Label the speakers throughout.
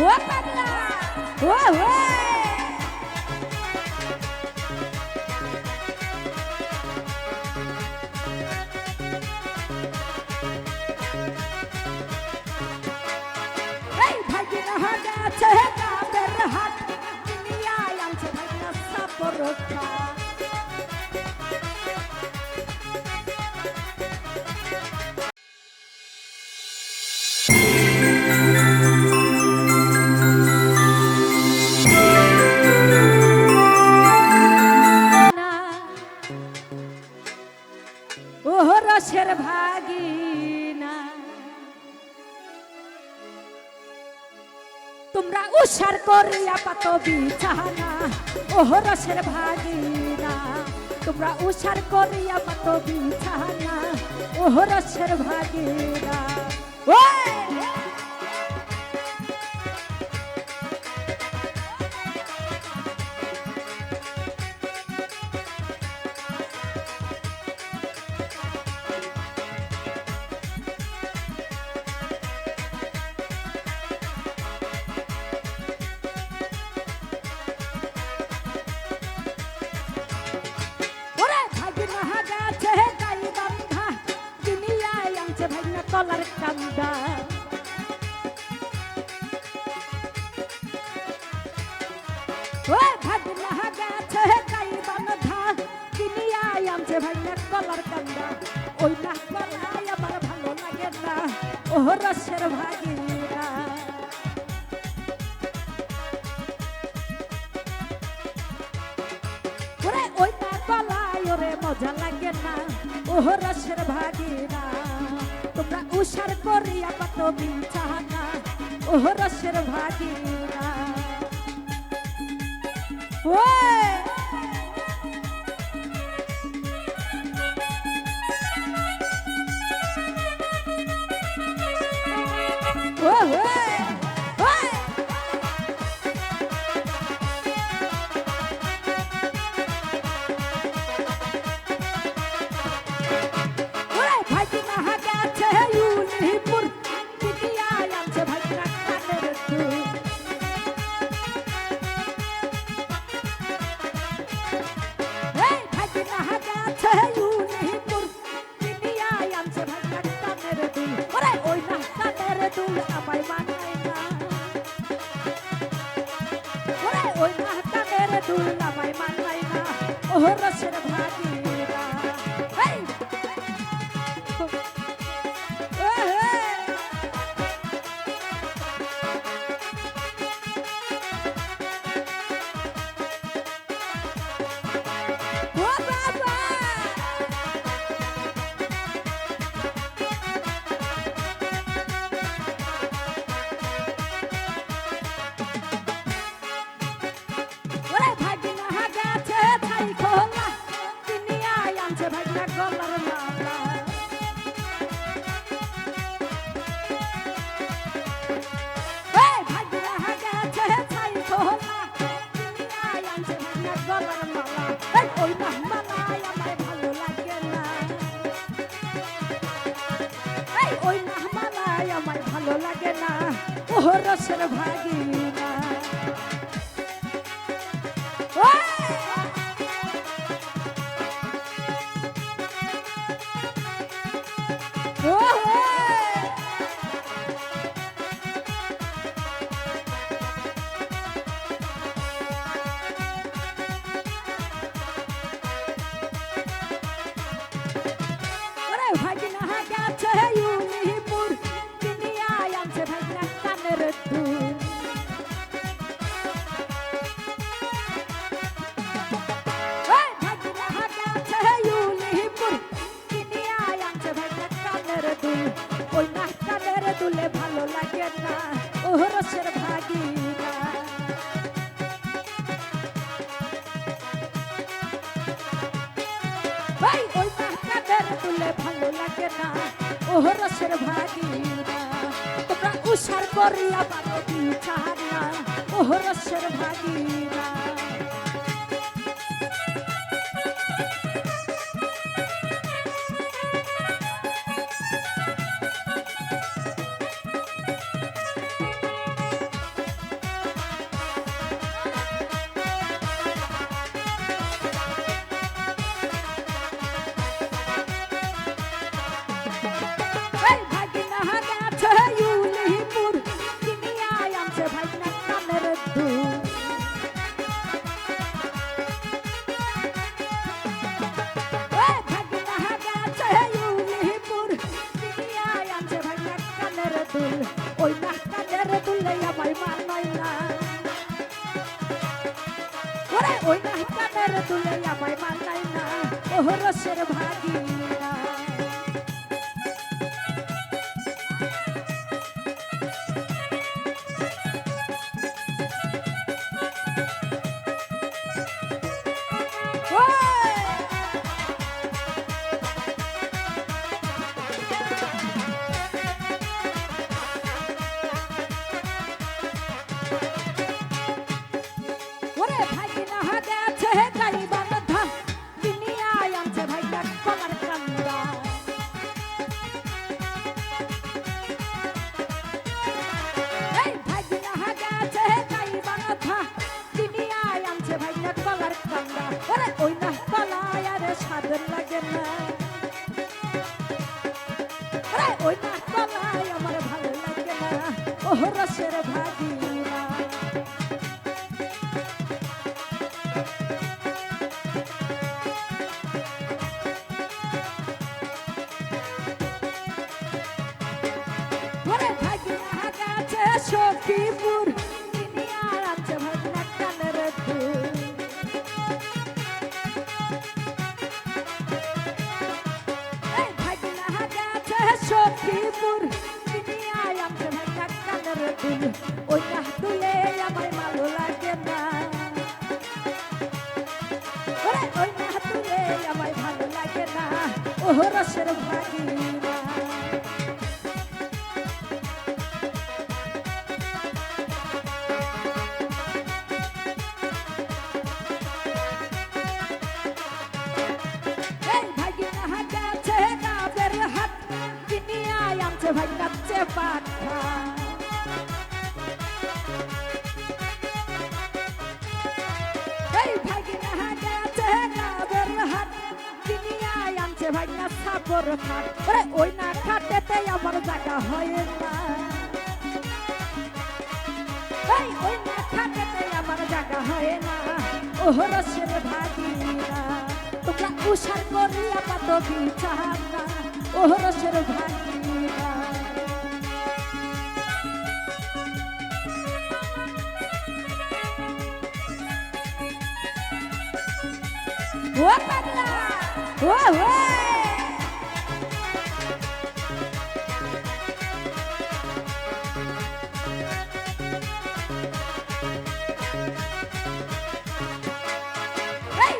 Speaker 1: ও পাগলা ও ও এই ভাগিনা তোমরা উষার করিয়া পাত বিছানা ও রসের ভাগিনা তোমরা উষার করিয়া পাত বিছানা ও রসের ভাগিনা ওই! কলার কান্দা ওরে ভাগিনা হাগাছে গাই বান্ধা দুনিয়ায় আনছে ভাগিনা কলার কান্দা ওই না কলাই আমার ভালো লাগে না ও রসের ভাগিনা। ওরে ওই না গলায় ওরে মজা লাগে না ও রসের ভাগিনা। তোমরা উষার করিয়া কত বিছানা ও রসের ভাগিনা ও ও রসের ভাগিনা ভাগিনা না ও রসের ভাগিনা তোমরা উষার করিয়া পারো বিছানা ও রসের ভাগিনা চুল ওই নাকটা টেরে তুললে আমায় মানাই না। ওরে, ওই নাকটা টেরে তুললে আমায় মানাই না। ওহ, রসের ভাগিনা ভাই না সখীপুর দুনিয়ার আছে ভাগিনা কানের দুল। ওই না দুলে আমায় ভালো লাগে না। ওই না দুলে আমায় ভালো লাগে না। ওহ, রসের ভাগিনা কিনিয়ায় আনছে ভাই নাচে পাখা। এই ভাগিনা হাগাছে গাবের হাত? কিনিয়ায় আনছে ভাই না সাপর খাট ওরে ওই না খাটেতে আমার জায়গা হয় না। এই ওই না খাটেতে আমার জায়গা হয় না। ওহ রসের ভাগিনা তোমরা উষার করিয়া পাত বিছানা ওহ রসের ভাগিনা ও পাগলা ও ও এই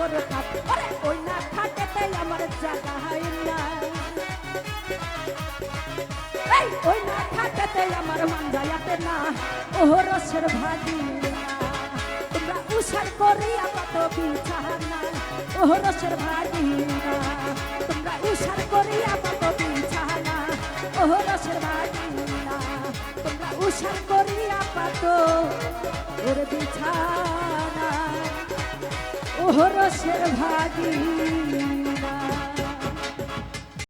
Speaker 1: খা আরে ওই না খাটেতে আমার জায়গা হয় না। ওই না খাটেতে আমার মান যায়াতে না। ওহ রসের ভাগিনা তোমরা উষার করিয়া কত বিছানা। ওহ রসের ভাগিনা তোমরা উষার করিয়া কত বিছানা। ওহ রসের ভাগিনা তোমরা উষার করিয়া কত ওর বিছানা। ওহরসের ভাগি